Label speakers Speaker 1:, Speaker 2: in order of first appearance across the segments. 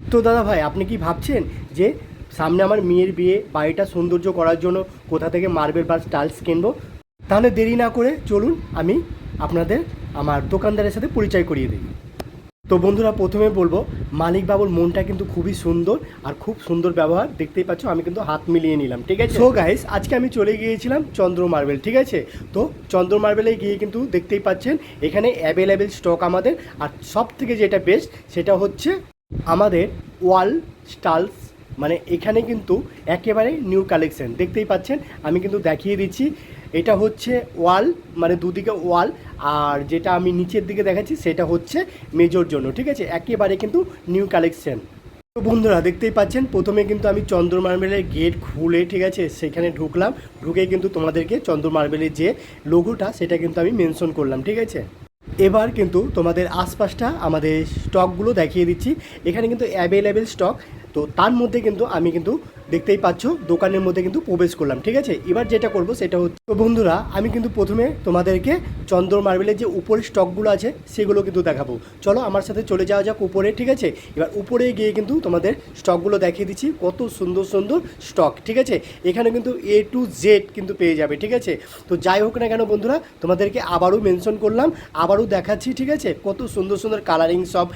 Speaker 1: তো দাদা ভাই, আপনি কি ভাবছেন যে সামনে আমার মেয়ের বিয়ে, বাড়িটা সৌন্দর্য করার জন্য কোথা থেকে মার্বেল বা টাইলস কিনবো? তাহলে দেরি না করে চলুন, আমি আপনাদের, আমার দোকানদারের সাথে পরিচয় করিয়ে দিই। তো বন্ধুরা, প্রথমে বলব মালিক বাবুর মনটা কিন্তু খুবই সুন্দর আর খুব সুন্দর ব্যবহার। দেখতেই পাচ্ছ, আমি কিন্তু হাত মিলিয়ে নিলাম, ঠিক আছে? সো গাইস আজকে আমি চলে গিয়েছিলাম চন্দ্র মার্বেল ঠিক আছে? তো চন্দ্র মার্বেলে গিয়ে কিন্তু দেখতেই পাচ্ছেন, এখানে অ্যাভেলেবেল স্টক আমাদের। আর সব থেকে যেটা বেস্ট সেটা হচ্ছে আমাদের ওয়াল, স্টালস মানে এখানে কিন্তু একেবারে নিউ কালেকশন। দেখতেই পাচ্ছেন, আমি কিন্তু দেখিয়ে দিচ্ছি। এটা হচ্ছে ওয়াল মানে দুদিকে ওয়াল, আর যেটা আমি নিচের দিকে দেখাচ্ছি, সেটা হচ্ছে মেজর জন্য, ঠিক আছে? একেবারে কিন্তু নিউ কালেকশন। তো বন্ধুরা, দেখতেই পাচ্ছেন, প্রথমে কিন্তু আমি চন্দ্র মার্বেলের গেট খুলে, ঠিক আছে, সেখানে ঢুকলাম। ঢুকে কিন্তু তোমাদেরকে চন্দ্র মার্বেলের যে লোগোটা সেটা কিন্তু আমি মেনশন করলাম, ঠিক আছে? এবার কিন্তু তোমাদের আশপাশটা আমাদের স্টকগুলো দেখিয়ে দিচ্ছি। এখানে কিন্তু অ্যাভেলেবেল স্টক তো তার মধ্যে কিন্তু আমি কিন্তু দেখতেই পাচ্ছ, দোকানের মধ্যে কিন্তু প্রবেশ করলাম, ঠিক আছে? এবার যেটা করব সেটা হচ্ছে, তো বন্ধুরা, আমি কিন্তু প্রথমে তোমাদেরকে চন্দ্র মার্বেলের যে উপরের স্টকগুলো আছে, সেগুলো কিন্তু দেখাবো। চলো আমার সাথে চলে যাওয়া যাক উপরে, ঠিক আছে? এবার উপরে গিয়ে কিন্তু তোমাদের স্টকগুলো দেখিয়ে দিচ্ছি, কত সুন্দর সুন্দর স্টক, ঠিক আছে? এখানে কিন্তু এ টু জেড কিন্তু পেয়ে যাবে, ঠিক আছে? তো যাই হোক না কেন বন্ধুরা, তোমাদেরকে আবারও মেনশন করলাম, আবারও দেখাচ্ছি, ঠিক আছে? কত সুন্দর সুন্দর কালারিং সব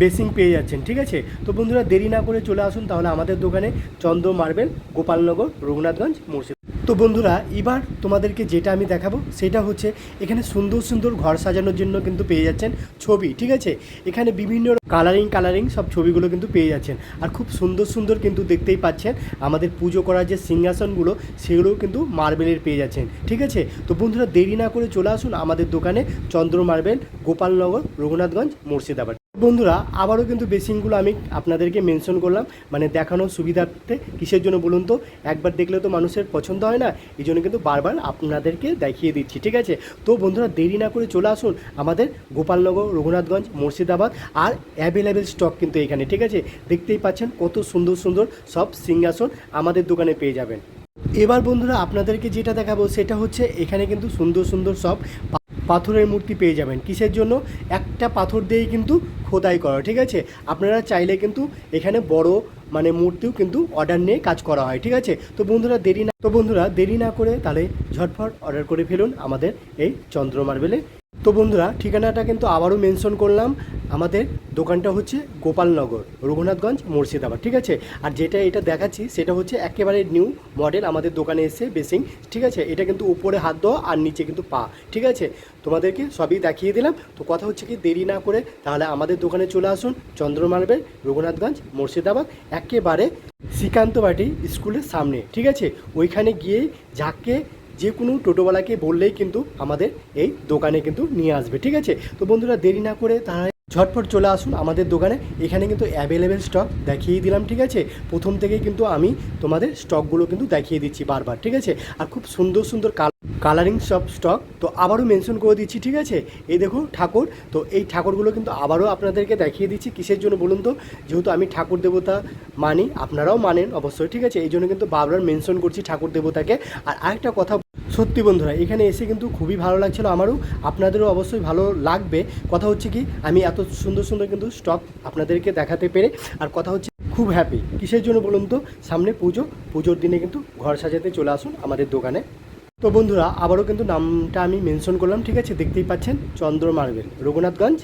Speaker 1: বেসিং পেয়ে যাচ্ছেন, ঠিক আছে? তো বন্ধুরা, দেরি না করে চলে আসুন তাহলে আমাদের দোকানে চন্দ্র মার্বেল, গোপালনগর, রঘুনাথগঞ্জ মুর্শিদ তো বন্ধুরা, এবার তোমাদেরকে যেটা আমি দেখাবো, সেটা হচ্ছে এখানে সুন্দর সুন্দর ঘর সাজানোর জন্য কিন্তু পেয়ে যাচ্ছেন ছবি, ঠিক আছে? এখানে বিভিন্ন কালারিং কালারিং সব ছবিগুলো কিন্তু পেয়ে যাচ্ছেন। আর খুব সুন্দর সুন্দর কিন্তু দেখতেই পাচ্ছেন, আমাদের পুজো করার যে সিংহাসনগুলো, সেগুলোও কিন্তু মার্বেলের পেয়ে যাচ্ছেন, ঠিক আছে? তো বন্ধুরা, দেরি না করে চলে আসুন আমাদের দোকানে চন্দ্র মার্বেল, গোপালনগর, রঘুনাথগঞ্জ, মুর্শিদাবাদ। বন্ধুরা, আবারও কিন্তু বেসিনগুলো আমি আপনাদেরকে মেনশন করলাম। মানে দেখানোর সুবিধার্থে কিসের জন্য বলুন তো? একবার দেখলে তো মানুষের পছন্দ হয় না, এই জন্য কিন্তু বারবার আপনাদেরকে দেখিয়ে দিচ্ছি, ঠিক আছে? তো বন্ধুরা, দেরি না করে চলে আসুন আমাদের গোপালনগর, রঘুনাথগঞ্জ, মুর্শিদাবাদ আর অ্যাভেলেবেল স্টক কিন্তু এখানে, ঠিক আছে? দেখতেই পাচ্ছেন কত সুন্দর সুন্দর সব সিংহাসন আমাদের দোকানে পেয়ে যাবেন। এবার বন্ধুরা, আপনাদেরকে যেটা দেখাবো সেটা হচ্ছে এখানে কিন্তু সুন্দর সুন্দর সব পাথরের মূর্তি পেয়ে যাবেন। কিসের জন্য? একটা পাথর দিয়েই কিন্তু খোদাই করা, ঠিক আছে? আপনারা চাইলে কিন্তু এখানে বড় মানে মূর্তিও কিন্তু অর্ডার নিয়ে কাজ করা হয়, ঠিক আছে? তো বন্ধুরা, দেরি না তো বন্ধুরা, দেরি না করে তাহলে ঝটফট অর্ডার করে ফেলুন আমাদের এই চন্দ্র মার্বেলে তো বন্ধুরা, ঠিকানাটা কিন্তু আবারও মেনশন করলাম। আমাদের দোকানটা হচ্ছে গোপালনগর, রঘুনাথগঞ্জ, মুর্শিদাবাদ, ঠিক আছে? আর যেটা এটা দেখাচ্ছি, সেটা হচ্ছে একেবারে নিউ মডেল আমাদের দোকানে এসে বেসিং ঠিক আছে? এটা কিন্তু উপরে হাত দেওয়া আর নিচে কিন্তু পা, ঠিক আছে? তোমাদেরকে সবই দেখিয়ে দিলাম। তো কথা হচ্ছে কি, দেরি না করে তাহলে আমাদের দোকানে চলে আসুন। চন্দ্র মার্বেল রঘুনাথগঞ্জ, মুর্শিদাবাদ, একেবারে শ্রীকান্তবাটি স্কুলের সামনে, ঠিক আছে? ওইখানে গিয়ে যাকে যে কোনো টোটোওয়ালাকে বললেই কিন্তু আমাদের এই দোকানে কিন্তু নিয়ে আসবে, ঠিক আছে? তো বন্ধুরা, দেরি না করে তারা ঝটপট চলে আসুন আমাদের দোকানে। এখানে কিন্তু অ্যাভেলেবেল স্টক দেখিয়ে দিলাম, ঠিক আছে? প্রথম থেকেই কিন্তু আমি তোমাদের স্টকগুলো কিন্তু দেখিয়ে দিচ্ছি বারবার, ঠিক আছে? আর খুব সুন্দর সুন্দর কাল কালারিং সব স্টক তো আবারও মেনশন করে দিচ্ছি, ঠিক আছে? এই দেখো ঠাকুর, তো এই ঠাকুরগুলো কিন্তু আবারও আপনাদেরকে দেখিয়ে দিচ্ছি। কিসের জন্য বলুন তো? যেহেতু আমি ঠাকুর দেবতা মানি, আপনারাও মানেন অবশ্যই, ঠিক আছে? এই জন্য কিন্তু বারবার মেনশন করছি ঠাকুর দেবতাকে। আর আরেকটা কথা সত্যি বন্ধুরা, এখানে এসে কিন্তু খুবই ভালো লাগছিল আমারও, আপনাদেরও অবশ্যই ভালো লাগবে। কথা হচ্ছে কি, আমি এত সুন্দর সুন্দর কিন্তু স্টক আপনাদেরকে দেখাতে পেরে, আর কথা হচ্ছে খুব হ্যাপি কিসের জন্য বলুন তো? সামনে পুজো, পুজোর দিনে কিন্তু ঘর সাজাতে চলে আসুন আমাদের দোকানে। তো বন্ধুরা, আবারও কিন্তু নামটা আমি মেনশন করলাম, ঠিক আছে? দেখতেই পাচ্ছেন চন্দ্র মার্বেল রঘুনাথগঞ্জ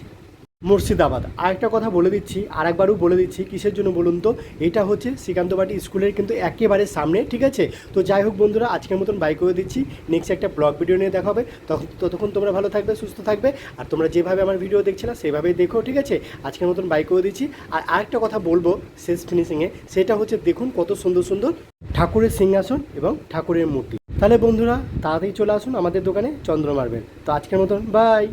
Speaker 1: মুর্শিদাবাদ। আরেকটা কথা বলে দিচ্ছি, আরেকবারও বলে দিচ্ছি, কিসের জন্য বলুন তো? এটা হচ্ছে শ্রীকান্তবাটি স্কুলের কিন্তু একেবারে সামনে, ঠিক আছে? তো যাই হোক বন্ধুরা, আজকের মতন বাই করে দিচ্ছি। নেক্সট একটা ব্লগ ভিডিও নিয়ে দেখা হবে। তখন ততক্ষণ তোমরা ভালো থাকবে, সুস্থ থাকবে। আর তোমরা যেভাবে আমার ভিডিও দেখছিলে, সেভাবেই দেখো, ঠিক আছে? আজকের মতন বাই করে দিচ্ছি। আর আরেকটা কথা বলব, শেষ ফিনিশিংয়ে সেটা হচ্ছে দেখুন কত সুন্দর সুন্দর ঠাকুরের সিংহাসন এবং ঠাকুরের মূর্তি। তাহলে বন্ধুরা, তাড়াতাড়ি চলে আসুন আমাদের দোকানে চন্দ্র মারবেন তো আজকের মতন বাই